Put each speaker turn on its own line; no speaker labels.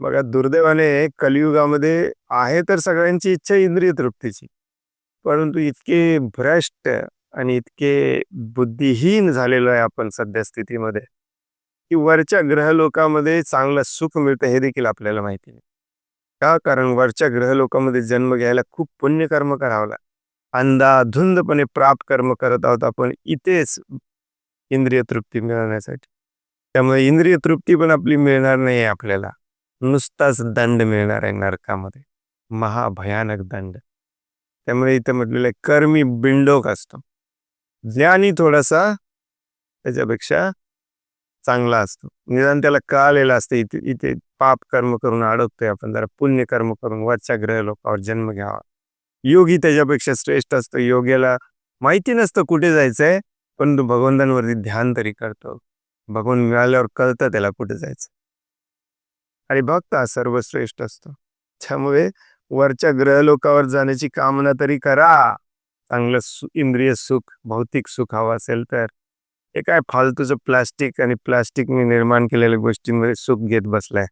बघा दुर्दैवाने कलियुगामध्ये आहे तर सगळ्यांची इच्छा इंद्रिय तृप्तीची. परंतु इतके भ्रष्ट आणि इतके बुद्धिहीन झालेलो आहे आपण सध्या स्थितीमध्ये की वरच्या ग्रहलोकामध्ये चांगलं सुख मिळतं हे देखील आपल्याला माहिती नाही. का? कारण वरच्या ग्रहलोकामध्ये जन्म घ्यायला खूप पुण्यकर्म करावं लागतं. अंधाधुंदपणे प्राप कर्म करत आहोत आपण इथेच इंद्रिय तृप्ती मिळवण्यासाठी. त्यामुळे इंद्रिय तृप्ती पण आपली मिळणार नाही आपल्याला. नुसताच दंड मिळणार आहे नरकामध्ये. महाभयानक दंड. त्यामुळे इथं म्हटलेलं आहे कर्मी बिंडोक असतो. ज्ञानी थोडासा त्याच्यापेक्षा चांगला असतो. निदान त्याला कळालेलं असतं इथे इथे पाप कर्म करून अडकतोय आपण जरा पुण्य कर्म करून वरच्या ग्रह लोकावर जन्म घ्यावा. योगी त्याच्यापेक्षा श्रेष्ठ असतो. योग्याला माहिती नसतं कुठे जायचंय परंतु भगवंतांवरती ध्यान तरी करतो. भगवान मिळाल्यावर कळतं त्याला कुठे जायचं आणि भक्त हा सर्वश्रेष्ठ असतो. त्यामुळे वरच्या ग्रहलोकावर जाण्याची कामना तरी करा. चांगलं सु इंद्रिय सुख भौतिक सुख हवं असेल तर. हे काय फालतूचं प्लास्टिक आणि प्लास्टिकने निर्माण केलेल्या गोष्टींमध्ये सुख घेत बसलाय.